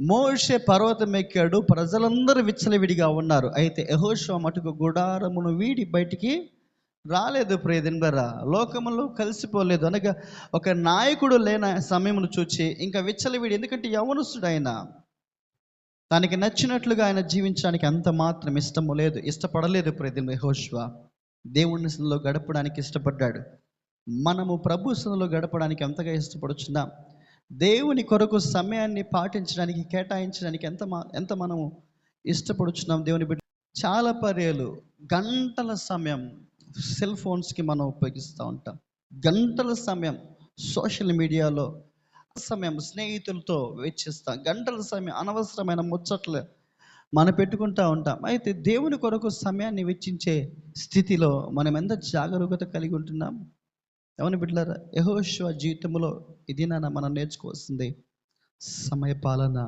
మోషే పర్వతం ఎక్కాడు. ప్రజలందరూ విచ్చలవిడిగా ఉన్నారు. అయితే యహోషువ మటుకు గుడారమును వీడి బయటికి రాలేదు ప్రియదినబరా. లోకములో కలిసిపోలేదు. అనగా ఒక నాయకుడు లేని సమయమును చూచి ఇంకా విచ్చలవిడి ఎందుకంటే యవనస్తుడు ఆయన తనకి నచ్చినట్లుగా ఆయన జీవించడానికి అంత మాత్రం ఇష్టము లేదు ఇష్టపడలేదు ప్రతి యహోష్వ. దేవుని సన్నిధిలో గడపడానికి ఇష్టపడ్డాడు. మనము ప్రభు సన్నిధిలో గడపడానికి ఎంతగా ఇష్టపడుచున్నాం దేవుని కొరకు సమయాన్ని పాటించడానికి కేటాయించడానికి ఎంత ఎంత మనము ఇష్టపడుచున్నాం దేవుని బిడ్డ చాలా పర్యాలు గంటల సమయం సెల్ ఫోన్స్కి మనం ఉపయోగిస్తూ ఉంటాం. గంటల సమయం సోషల్ మీడియాలో సమయం స్నేహితులతో వెచ్చిస్తాం గంటల సమయం అనవసరమైన ముచ్చట్లు మనం పెట్టుకుంటూ ఉంటాం. అయితే దేవుని కొరకు సమయాన్ని వెచ్చించే స్థితిలో మనం ఎంత జాగరూకత కలిగి ఉంటున్నాం? ఎవరిని బిడ్డలారా? యహోశివ జీవితంలో ఇది నాన్న మనం నేర్చుకోవాల్సింది సమయ పాలన